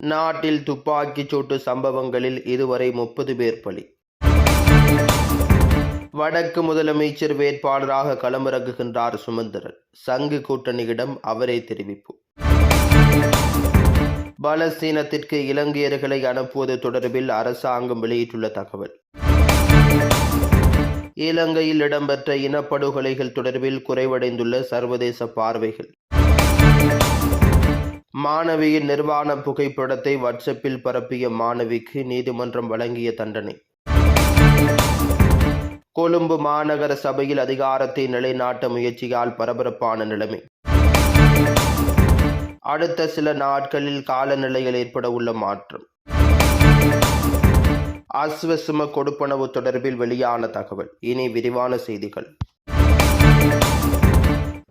நாட்டில் துப்பாக்கிச் சூட்டு சம்பவங்களில் இதுவரை முப்பது பேர் பலி. வடக்கு முதலமைச்சர் வேட்பாளராக களமிறங்குகின்றார் சுமந்திரன். சங்கு கூட்டணியிடம் அவரே தெரிவிப்பு. பலஸ்தீனத்திற்கு இலங்கையர்களை அனுப்புவது தொடர்பில் அரசாங்கம் வெளியிட்டுள்ள தகவல். இலங்கையில் இடம்பெற்ற இனப்படுகொலைகள் தொடர்பில் குறைவடைந்துள்ள சர்வதேச பார்வைகள். மாணவியின் நிர்வாண புகைப்படத்தை வாட்ஸ்அப்பில் பரப்பிய மாணவிக்கு நீதிமன்றம் வழங்கிய தண்டனை. கொழும்பு மாநகர சபையில் அதிகாரத்தை நிலைநாட்ட முயற்சியால் பரபரப்பான நிலைமை. அடுத்த சில நாட்களில் காலநிலையில் ஏற்பட உள்ள மாற்றம். அஸ்வசும கொடுப்பனவு தொடர்பில் வெளியான தகவல். இனி விரிவான செய்திகள்.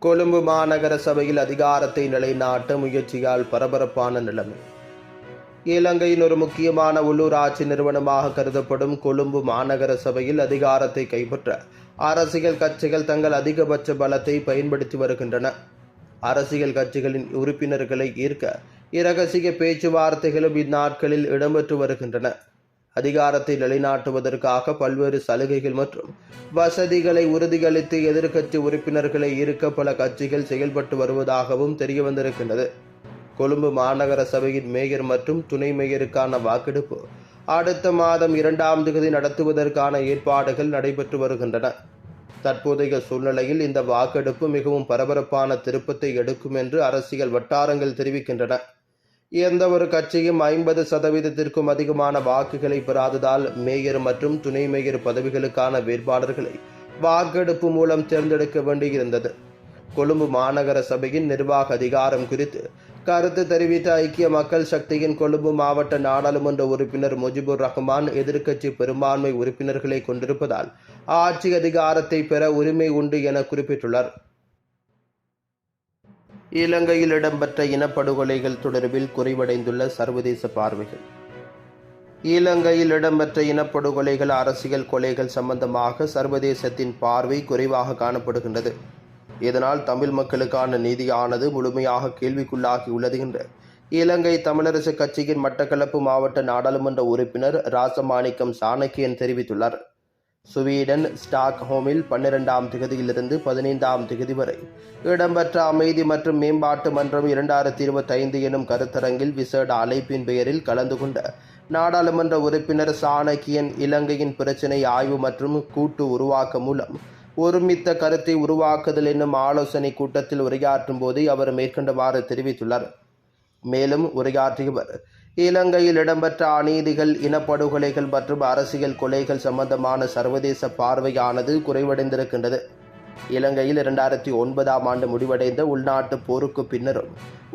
கொழும்பு மாநகர சபையில் அதிகாரத்தை நிலைநாட்ட முயற்சியால் பரபரப்பான நிலைமை. இலங்கையின் ஒரு முக்கியமான உள்ளூராட்சி நிறுவனமாக கருதப்படும் கொழும்பு மாநகர சபையில் அதிகாரத்தை கைப்பற்ற அரசியல் கட்சிகள் தங்கள் அதிகபட்ச பலத்தை பயன்படுத்தி வருகின்றன. அரசியல் கட்சிகளின் உறுப்பினர்களை ஈர்க்க இரகசிய பேச்சுவார்த்தைகளும் இந்நாட்களில் இடம்பெற்று வருகின்றன. அதிகாரத்தை நிலைநாட்டுவதற்காக பல்வேறு சலுகைகள் மற்றும் வசதிகளை உறுதியளித்து எதிர்க்கட்சி உறுப்பினர்களை ஈர்க்க பல கட்சிகள் செயல்பட்டு வருவதாகவும் தெரிய வந்திருக்கின்றது கொழும்பு மாநகர சபையின் மேயர் மற்றும் துணை மேயருக்கான வாக்கெடுப்பு அடுத்த மாதம் இரண்டாம் தேதி நடத்துவதற்கான ஏற்பாடுகள் நடைபெற்று வருகின்றன. தற்போதைய சூழ்நிலையில் இந்த வாக்கெடுப்பு மிகவும் பரபரப்பான திருப்பத்தை எடுக்கும் என்று அரசியல் வட்டாரங்கள் தெரிவிக்கின்றன. எந்த ஒரு கட்சியும் ஐம்பது சதவீதத்திற்கும் அதிகமான வாக்குகளை பெறாததால் மேயர் மற்றும் துணை மேயர் பதவிகளுக்கான வேட்பாளர்களை வாக்கெடுப்பு மூலம் தேர்ந்தெடுக்க வேண்டியிருந்தது. கொழும்பு மாநகர சபையின் நிர்வாக அதிகாரம் குறித்து கருத்து தெரிவித்த ஐக்கிய மக்கள் சக்தியின் கொழும்பு மாவட்ட நாடாளுமன்ற உறுப்பினர் முஜிபுர் ரஹ்மான் எதிர்க்கட்சி பெரும்பான்மை உறுப்பினர்களை கொண்டிருப்பதால் ஆட்சி அதிகாரத்தை பெற உரிமை உண்டு என குறிப்பிட்டுள்ளார். இலங்கையில் இடம்பெற்ற இனப்படுகொலைகள் தொடர்பில் குறைவடைந்துள்ள சர்வதேச பார்வைகள். இலங்கையில் இடம்பெற்ற இனப்படுகொலைகள் அரசியல் கொலைகள் சம்பந்தமாக சர்வதேசத்தின் பார்வை குறைவாக காணப்படுகின்றது. இதனால் தமிழ் மக்களுக்கான நீதியானது முழுமையாக கேள்விக்குள்ளாகியுள்ளது என்று இலங்கை தமிழரசு கட்சியின் மட்டக்களப்பு மாவட்ட நாடாளுமன்ற உறுப்பினர் ராசமாணிக்கம் சாணக்கியன் தெரிவித்துள்ளார். சுவீடன் ஸ்டாக்ஹோமில் பன்னிரெண்டாம் திகதியிலிருந்து பதினைந்தாம் திகதி வரை. இடம்பெற்ற அமைதி மற்றும் மேம்பாட்டு மன்றம் இரண்டாயிரத்தி இருபத்தைந்து எனும் கருத்தரங்கில் விசேட அழைப்பின் பெயரில் கலந்து கொண்ட. நாடாளுமன்ற உறுப்பினர் சாணக்கியன் இலங்கையின் பிரச்சினை ஆய்வு மற்றும் கூட்டு உருவாக்க மூலம் ஒருமித்த கருத்தை உருவாக்குதல் என்னும் ஆலோசனை கூட்டத்தில் உரையாற்றும் போது அவர் மேற்கண்டவாறு தெரிவித்துள்ளார். மேலும் உரையாற்றியவர் இலங்கையில் இடம்பெற்ற அநீதிகள் இனப்படுகொலைகள் மற்றும் அரசியல் கொலைகள் சம்பந்தமான சர்வதேச பார்வையானது குறைவடைந்திருக்கின்றது. இலங்கையில் இரண்டாயிரத்தி ஒன்பதாம் ஆண்டு முடிவடைந்த உள்நாட்டு போருக்கு பின்னரும்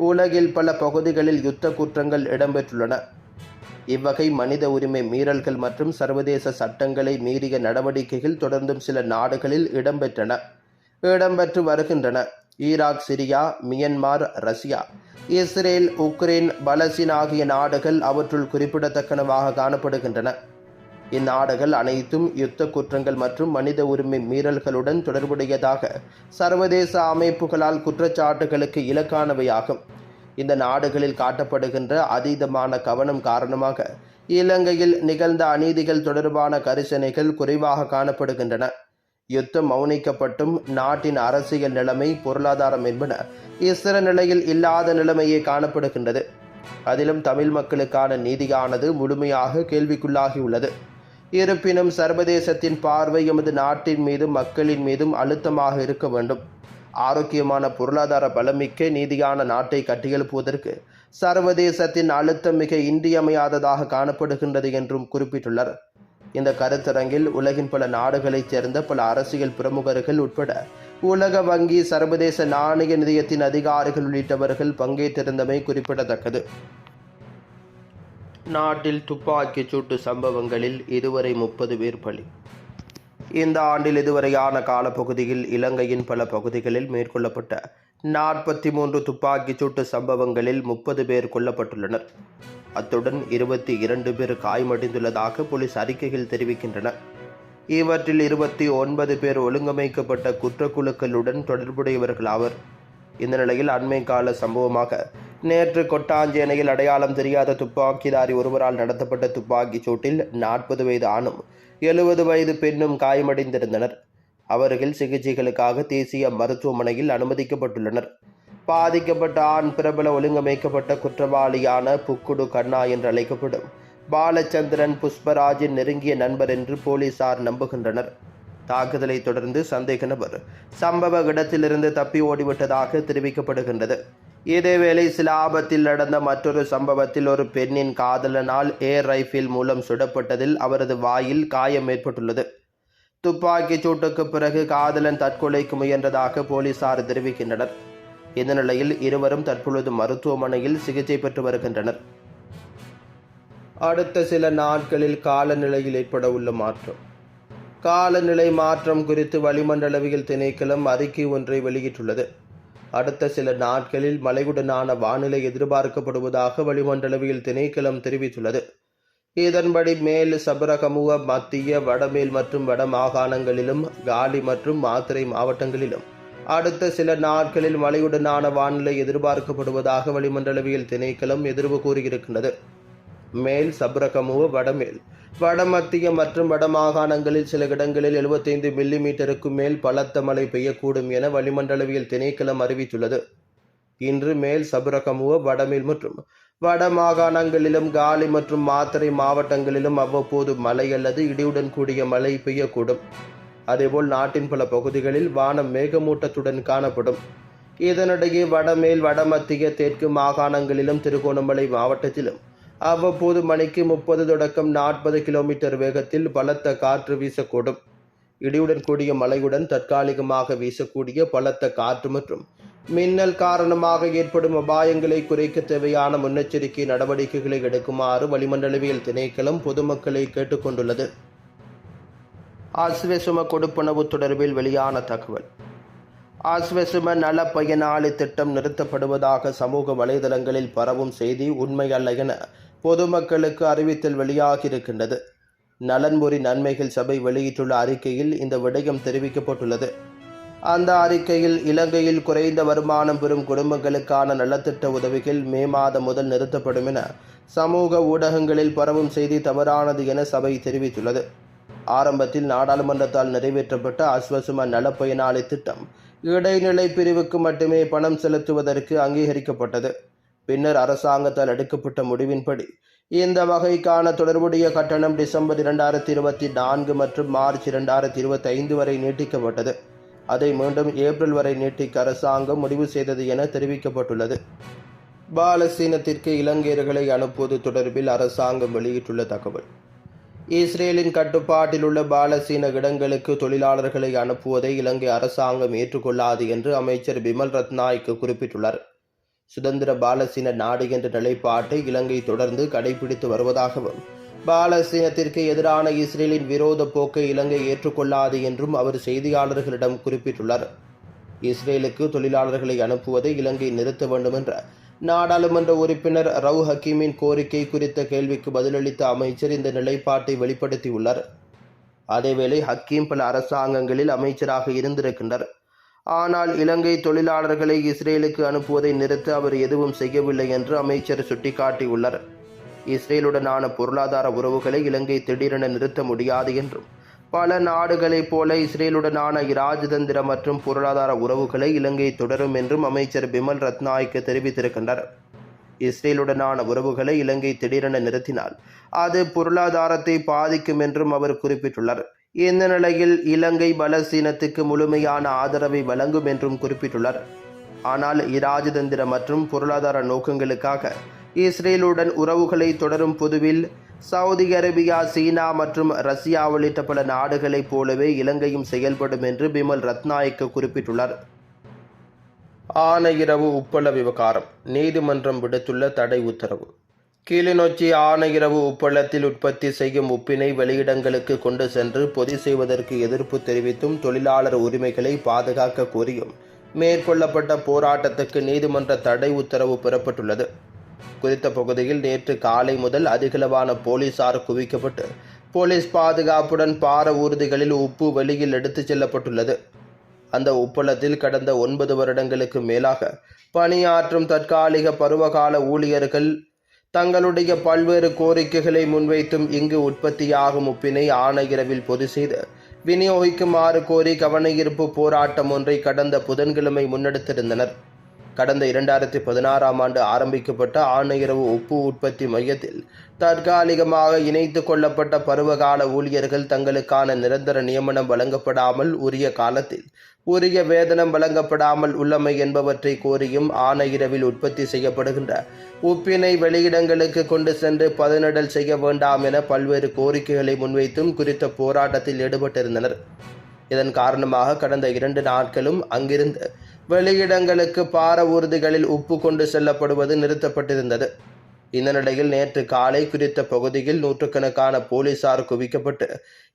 உலகில் பல பகுதிகளில் யுத்த குற்றங்கள் இடம்பெற்றுள்ளன. இவ்வகை மனித உரிமை மீறல்கள் மற்றும் சர்வதேச சட்டங்களை மீறிய நடவடிக்கைகள் தொடர்ந்தும் சில நாடுகளில் இடம்பெற்றன இடம்பெற்று வருகின்றன. Iraq Syria Myanmar Russia. Israel Ukraine Palestine ஆகிய நாடுகள் அவற்றுள் குறிப்பிடத்தக்கனவாக காணப்படுகின்றன. இந்நாடுகள் அனைத்தும் யுத்த குற்றங்கள் மற்றும் மனித உரிமை மீறல்களுடன் தொடர்புடையதாக சர்வதேச அமைப்புகளால் குற்றச்சாட்டுகளுக்கு இலக்கானவையாகும். இந்த நாடுகளில் காட்டப்படுகின்ற அதீதமான கவனம் காரணமாக இலங்கையில் நிகழ்ந்த அநீதிகள் தொடர்பான கரிசனைகள் குறைவாக காணப்படுகின்றன. யுத்தம் மௌனிக்கப்பட்டும் நாட்டின் அரசியல் நிலைமை பொருளாதாரம் என்பன இஸ்ர நிலையில் இல்லாத நிலைமையே காணப்படுகின்றது. அதிலும் தமிழ் மக்களுக்கான நீதியானது முழுமையாக கேள்விக்குள்ளாகியுள்ளது. இருப்பினும் சர்வதேசத்தின் பார்வை எமது நாட்டின் மீதும் மக்களின் மீதும் அழுத்தமாக இருக்க வேண்டும். ஆரோக்கியமான பொருளாதார பலமிக்க நீதியான நாட்டை கட்டியெழுப்புவதற்கு சர்வதேசத்தின் அழுத்தம் மிக இன்றியமையாததாக காணப்படுகின்றது என்றும் குறிப்பிட்டுள்ளார் இந்த கருத்தரங்கில் உலகின் பல நாடுகளைச் சேர்ந்த பல அரசியல் பிரமுகர்கள் உட்பட உலக வங்கி சர்வதேச நாணய நிதியத்தின் அதிகாரிகள் உள்ளிட்டவர்கள் பங்கேற்றிருந்தமை குறிப்பிடத்தக்கது. நாட்டில் துப்பாக்கிச் சூட்டு சம்பவங்களில் இதுவரை முப்பது பேர் பலி. இந்த ஆண்டில் இதுவரையான காலப்பகுதியில் இலங்கையின் பல பகுதிகளில் மேற்கொள்ளப்பட்ட நாற்பத்தி மூன்று துப்பாக்கிச் சூட்டு சம்பவங்களில் முப்பது பேர் கொல்லப்பட்டுள்ளனர். அத்துடன் இருபத்தி இரண்டு பேர் காயமடைந்துள்ளதாக போலீஸ் அறிக்கைகள் தெரிவிக்கின்றன இவற்றில் இருபத்தி ஒன்பது பேர் ஒழுங்கமைக்கப்பட்ட குற்றக்குழுக்களுடன் தொடர்புடையவர்கள் ஆவர். இந்த நிலையில் அண்மை கால சம்பவமாக நேற்று கொட்டாஞ்சேனையில் அடையாளம் தெரியாத துப்பாக்கிதாரி ஒருவரால் நடத்தப்பட்ட துப்பாக்கிச் சூட்டில் நாற்பது வயது ஆணும் எழுபது வயது பெண்ணும் காயமடைந்திருந்தனர். அவர்கள் சிகிச்சைகளுக்காக தேசிய மருத்துவமனையில் அனுமதிக்கப்பட்டுள்ளனர். பாதிக்கப்பட்ட ஆண் பிரபல ஒழுங்கமைக்கப்பட்ட குற்றவாளியான புக்குடு கண்ணா என்று அழைக்கப்படும் பாலச்சந்திரன் புஷ்பராஜின் நெருங்கிய நண்பர் என்று போலீசார் நம்புகின்றனர். தாக்குதலை தொடர்ந்து சந்தேக நபர் சம்பவ இடத்திலிருந்து தப்பி ஓடிவிட்டதாக தெரிவிக்கப்படுகின்றது. இதேவேளை சில ஆபத்தில் நடந்த மற்றொரு சம்பவத்தில் ஒரு பெண்ணின் காதலனால் ஏர் ரைஃபிள் மூலம் சுடப்பட்டதில் அவரது வாயில் காயம் ஏற்பட்டுள்ளது. துப்பாக்கிச் சூட்டுக்கு பிறகு காதலன் தற்கொலைக்கு முயன்றதாக போலீசார் தெரிவிக்கின்றனர். இந்த நிலையில் இருவரும் தற்பொழுது மருத்துவமனையில் சிகிச்சை பெற்று வருகின்றனர். அடுத்த சில நாட்களில் காலநிலையில் ஏற்பட உள்ள மாற்றம். காலநிலை மாற்றம் குறித்து வளிமண்டலவியல் திணைக்களம் அறிக்கை ஒன்றை வெளியிட்டுள்ளது. அடுத்த சில நாட்களில் மழையுடனான வானிலை எதிர்பார்க்கப்படுவதாக வளிமண்டலவியல் திணைக்களம் தெரிவித்துள்ளது. இதன்படி மேல் சபரகமுவ மத்திய வடமேல் மற்றும் வட மாகாணங்களிலும் காலி மற்றும் மாத்திரை மாவட்டங்களிலும். அடுத்த சில நாட்களில் மழையுடனான வானிலை எதிர்பார்க்கப்படுவதாக வளிமண்டலவியல் திணைக்களம் எதிர்வு கூறியிருக்கின்றது. மேல் சப்ரகமுவ வடமேல். வடமத்திய மற்றும் வடமாகாணங்களில் சில இடங்களில் 75 மில்லி மீட்டருக்கும் மேல் பலத்த மழை பெய்யக்கூடும் என வளிமண்டலவியல் திணைக்களம் அறிவித்துள்ளது. இன்று மேல் சபரகமுவ வடமேல் மற்றும் வட மாகாணங்களிலும் காலி மற்றும் மாத்தறை மாவட்டங்களிலும் அவ்வப்போது மழை அல்லது இடியுடன் கூடிய மழை பெய்யக்கூடும். அதேபோல் நாட்டின் பல பகுதிகளில் வானம் மேகமூட்டத்துடன் காணப்படும். இதனிடையே வடமேல் வடமத்திய தெற்கு மாகாணங்களிலும் திருகோணமலை மாவட்டத்திலும் அவ்வப்போது மணிக்கு முப்பது தொடக்கம் நாற்பது கிலோமீட்டர் வேகத்தில் பலத்த காற்று வீசக்கூடும். இடியுடன் கூடிய மழையுடன் தற்காலிகமாக வீசக்கூடிய பலத்த காற்று மற்றும் மின்னல் காரணமாக ஏற்படும் அபாயங்களை குறைக்க தேவையான முன்னெச்சரிக்கை நடவடிக்கைகளை எடுக்குமாறு வளிமண்டலவியல் திணைக்களம் பொதுமக்களை கேட்டுக்கொண்டுள்ளது. ஆஸ்வெசும கொடுப்பனவு தொடர்பில் வெளியான தகவல். ஆஸ்வெசும நல பயனாளி திட்டம் நிறுத்தப்படுவதாக சமூக வலைதளங்களில் பரவும் செய்தி உண்மை அல்ல என பொதுமக்களுக்கு அறிவித்தல் வெளியாகியிருக்கின்றது. நலன்புரி நன்மைகள் சபை வெளியிட்டுள்ள அறிக்கையில் இந்த விடயம் தெரிவிக்கப்பட்டுள்ளது. அந்த அறிக்கையில் இலங்கையில் குறைந்த வருமானம் பெறும் குடும்பங்களுக்கான நலத்திட்ட உதவிகள் மே மாதம் முதல் நிறுத்தப்படும் என சமூக ஊடகங்களில் பரவும் செய்தி தவறானது என சபை தெரிவித்துள்ளது. ஆரம்பத்தில் நாடாளுமன்றத்தால் நிறைவேற்றப்பட்ட அஸ்வசும நலப்பயனாளி திட்டம் இடைநிலை பிரிவுக்கு மட்டுமே பணம் செலுத்துவதற்கு அங்கீகரிக்கப்பட்டது. பின்னர் அரசாங்கத்தால் எடுக்கப்பட்ட முடிவின்படி இந்த வகைக்கான தொடர்புடைய கட்டணம் டிசம்பர் இரண்டாயிரத்தி இருபத்தி நான்கு மற்றும் மார்ச் இரண்டாயிரத்தி இருபத்தி ஐந்து வரை நீட்டிக்கப்பட்டது. அதை மீண்டும் ஏப்ரல் வரை நீட்டிக்க அரசாங்கம் முடிவு செய்தது என தெரிவிக்கப்பட்டுள்ளது. பாலஸ்தீனத்திற்கு இலங்கையர்களை அனுப்புவது தொடர்பில் அரசாங்கம் வெளியிட்டுள்ள தகவல். இஸ்ரேலின் கட்டுப்பாட்டில் உள்ள பாலஸ்தீன இடங்களுக்கு தொழிலாளர்களை அனுப்புவதை இலங்கை அரசாங்கம் ஏற்றுக்கொள்ளாது என்று அமைச்சர் பிமல் ரத்நாய்க்கு குறிப்பிட்டுள்ளார். சுதந்திர பாலஸ்தீன நாடு என்ற நிலைப்பாட்டை இலங்கை தொடர்ந்து கடைபிடித்து வருவதாகவும் பாலஸ்தீனத்திற்கு எதிரான இஸ்ரேலின் விரோத போக்கை இலங்கை ஏற்றுக்கொள்ளாது என்றும் அவர் செய்தியாளர்களிடம் குறிப்பிட்டுள்ளார். இஸ்ரேலுக்கு தொழிலாளர்களை அனுப்புவதை இலங்கை நிறுத்த வேண்டும் என்ற நாடாளுமன்ற உறுப்பினர் ரவு ஹக்கீமின் கோரிக்கை குறித்த கேள்விக்கு பதிலளித்த அமைச்சர் இந்த நிலைப்பாட்டை வெளிப்படுத்தியுள்ளார். அதேவேளை ஹக்கீம் பல அரசாங்கங்களில் அமைச்சராக இருந்திருக்கின்றார். ஆனால் இலங்கை தொழிலாளர்களை இஸ்ரேலுக்கு அனுப்புவதை நிறுத்த அவர் எதுவும் செய்யவில்லை என்று அமைச்சர் சுட்டிக்காட்டியுள்ளார். இஸ்ரேலுடனான பொருளாதார உறவுகளை இலங்கை திடீரென நிறுத்த முடியாது என்றும் பல நாடுகளைப் போல இஸ்ரேலுடனான இராஜதந்திர மற்றும் பொருளாதார உறவுகளை இலங்கை தொடரும் என்றும் அமைச்சர் பிமல் ரத்நாய்க்கு தெரிவித்திருக்கின்றார் இஸ்ரேலுடனான உறவுகளை இலங்கை திடீரென நிறுத்தினால் அது பொருளாதாரத்தை பாதிக்கும் என்றும் அவர் குறிப்பிட்டுள்ளார். இந்த நிலையில் இலங்கை பலஸ்தீனத்துக்கு முழுமையான ஆதரவை வழங்கும் என்றும் குறிப்பிட்டுள்ளார். ஆனால் இராஜதந்திர மற்றும் பொருளாதார நோக்கங்களுக்காக இஸ்ரேலுடன் உறவுகளை தொடரும் பொதுவில் சவுதி அரேபியா சீனா மற்றும் ரஷ்யா உள்ளிட்ட பல நாடுகளைப் போலவே இலங்கையும் செயல்படும் என்று பிமல் ரத்நாயக்க குறிப்பிட்டுள்ளார். ஆனையிரவு உப்பள விவகாரம். நீதிமன்றம் விடுத்துள்ள தடை உத்தரவு. கிளிநொச்சி ஆனையிரவு உப்பளத்தில் உற்பத்தி செய்யும் உப்பினை வெளியிடங்களுக்கு கொண்டு சென்று பொதி செய்வதற்கு எதிர்ப்பு தெரிவித்தும் தொழிலாளர் உரிமைகளை பாதுகாக்க கோரியும். மேற்கொள்ளப்பட்ட போராட்டத்துக்கு நீதிமன்ற தடை உத்தரவு பெறப்பட்டுள்ளது. குறித்த பகுதியில் நேற்று காலை முதல் அதிகளவான போலீசார் குவிக்கப்பட்டு போலீஸ் பாதுகாப்புடன் பார ஊர்திகளில் உப்பு வெளியில் எடுத்துச் செல்லப்பட்டுள்ளது. அந்த உப்பளத்தில் கடந்த ஒன்பது வருடங்களுக்கு மேலாக பணியாற்றும் தற்காலிக பருவகால ஊழியர்கள் தங்களுடைய பல்வேறு கோரிக்கைகளை முன்வைத்தும் இங்கு உற்பத்தியாகும் உப்பினை ஆணையரவில் பொது செய்து விநியோகிக்குமாறு கோரி கவனஈர்ப்பு போராட்டம் ஒன்றை கடந்த புதன்கிழமை முன்னெடுத்திருந்தனர். கடந்த இரண்டாயிரத்தி பதினாறாம் ஆண்டு ஆரம்பிக்கப்பட்ட ஆணையரவு உப்பு உற்பத்தி மையத்தில் தற்காலிகமாக இணைத்து கொள்ளப்பட்ட பருவகால ஊழியர்கள் தங்களுக்கான நிரந்தர நியமனம் வழங்கப்படாமல் உரிய காலத்தில் உரிய வேதனம் வழங்கப்படாமல் உள்ளமை என்பவற்றை கோரியும் ஆணையரவில் உற்பத்தி செய்யப்படுகின்ற உப்பினை வெளியிடங்களுக்கு கொண்டு சென்று பதனிடல் செய்ய வேண்டாம் என பல்வேறு கோரிக்கைகளை முன்வைத்தும் குறித்த போராட்டத்தில் ஈடுபட்டிருந்தனர். இதன் காரணமாக கடந்த இரண்டு நாட்களும் அங்கிருந்து வெளியிடங்களுக்கு பார ஊர்திகளில் உப்பு கொண்டு செல்லப்படுவது நிறுத்தப்பட்டிருந்தது. இந்த நிலையில் நேற்று காலை குறித்த பகுதியில் நூற்றுக்கணக்கான போலீசார் குவிக்கப்பட்டு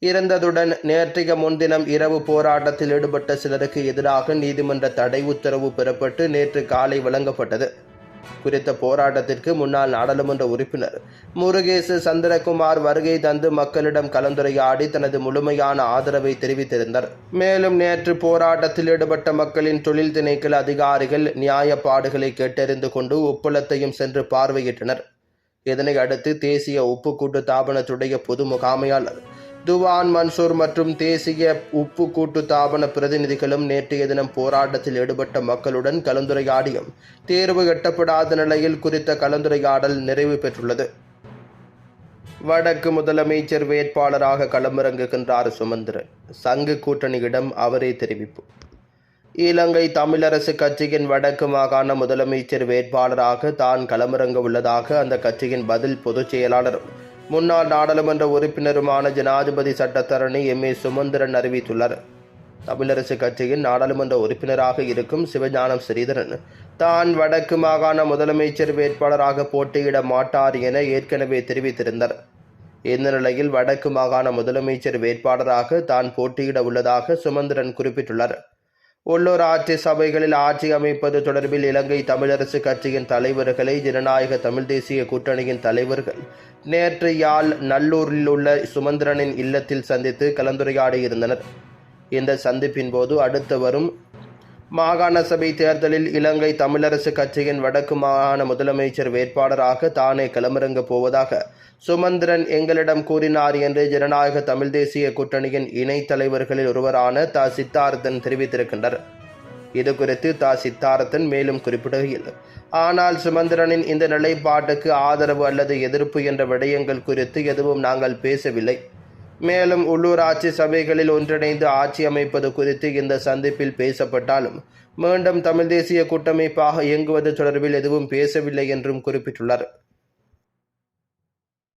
இருந்ததுடன் நேற்றைய முன்தினம் இரவு போராட்டத்தில் ஈடுபட்ட சிலருக்கு எதிராக நீதிமன்ற தடை உத்தரவு பெறப்பட்டு நேற்று காலை வழங்கப்பட்டது. குறித்த போராட்டத்திற்கு முன்னாள் நாடாளுமன்ற உறுப்பினர் முருகேசு சந்திரகுமார் வருகை தந்து மக்களிடம் கலந்துரையாடி தனது முழுமையான ஆதரவை தெரிவித்திருந்தார். மேலும் நேற்று போராட்டத்தில் ஈடுபட்ட மக்களின் தொழில் திணைக்கள் அதிகாரிகள் நியாயப்பாடுகளை கேட்டறிந்து கொண்டு உப்பளத்தையும் சென்று பார்வையிட்டனர். இதனை அடுத்து தேசிய உப்பு கூட்டு தாபனத்துடைய பொது முகாமையாளர் துவான் மன்சூர் மற்றும் தேசிய உப்பு கூட்டு தாபன பிரதிநிதிகளும் நேற்றைய தினம் போராட்டத்தில் ஈடுபட்ட மக்களுடன் கலந்துரையாடியும் தேர்வு எட்டப்படாத நிலையில் குறித்த கலந்துரையாடல் நிறைவு பெற்றுள்ளது. வடக்கு முதலமைச்சர் வேட்பாளராக களமிறங்குகின்றார் சுமந்திரன். சங்கு கூட்டணியிடம் அவரே தெரிவிப்பு. இலங்கை தமிழரசு கட்சியின் வடக்கு மாகாண முதலமைச்சர் வேட்பாளராக தான் களமிறங்க உள்ளதாக அந்த கட்சியின் பதில் பொதுச் செயலாளரும் முன்னாள் நாடாளுமன்ற உறுப்பினருமான ஜனாதிபதி சட்டத்தரணி எம் ஏ சுமந்திரன் அறிவித்துள்ளார். தமிழரசு கட்சியின் நாடாளுமன்ற உறுப்பினராக இருக்கும் சிவஞானம் ஸ்ரீதரன் தான் வடக்கு மாகாண முதலமைச்சர் வேட்பாளராக போட்டியிட மாட்டார் என ஏற்கனவே தெரிவித்திருந்தார். இந்த நிலையில் வடக்கு மாகாண முதலமைச்சர் வேட்பாளராக தான் போட்டியிட உள்ளதாக சுமந்திரன் குறிப்பிட்டுள்ளார். உள்ளூர் ஆட்சி சபைகளில் ஆட்சி அமைப்பது தொடர்பில் இலங்கை தமிழரசு கட்சியின் தலைவர்களை ஜனநாயக தமிழ் தேசிய கூட்டணியின் தலைவர்கள் நேற்று யாழ் நல்லூரில் உள்ள சுமந்திரனின் இல்லத்தில் சந்தித்து கலந்துரையாடியிருந்தனர். இந்த சந்திப்பின் போது அடுத்து வரும் மாகாண சபை தேர்தலில் இலங்கை தமிழரசு கட்சியின் வடக்கு மாகாண முதலமைச்சர் வேட்பாளராக தானே களமிறங்கப் போவதாக சுமந்திரன் எங்களிடம் கூறினார் என்று ஜனநாயக தமிழ் தேசிய கூட்டணியின் இணை தலைவர்களில் ஒருவரான த. சித்தார்த்தன் தெரிவித்திருக்கின்றார். இது குறித்து த. சித்தார்த்தன் மேலும் குறிப்பிடுகையில் ஆனால் சுமந்திரனின் இந்த நிலைப்பாட்டுக்கு ஆதரவு அல்லது எதிர்ப்பு என்ற விடயங்கள் குறித்து எதுவும் நாங்கள் பேசவில்லை. மேலும் உள்ளூராட்சி சபைகளில் ஒன்றிணைந்து ஆட்சி அமைப்பது குறித்து இந்த சந்திப்பில் பேசப்பட்டாலும் மீண்டும் தமிழ் தேசிய கூட்டமைப்பாக இயங்குவது தொடர்பில் எதுவும் பேசவில்லை என்றும் குறிப்பிட்டுள்ளார்.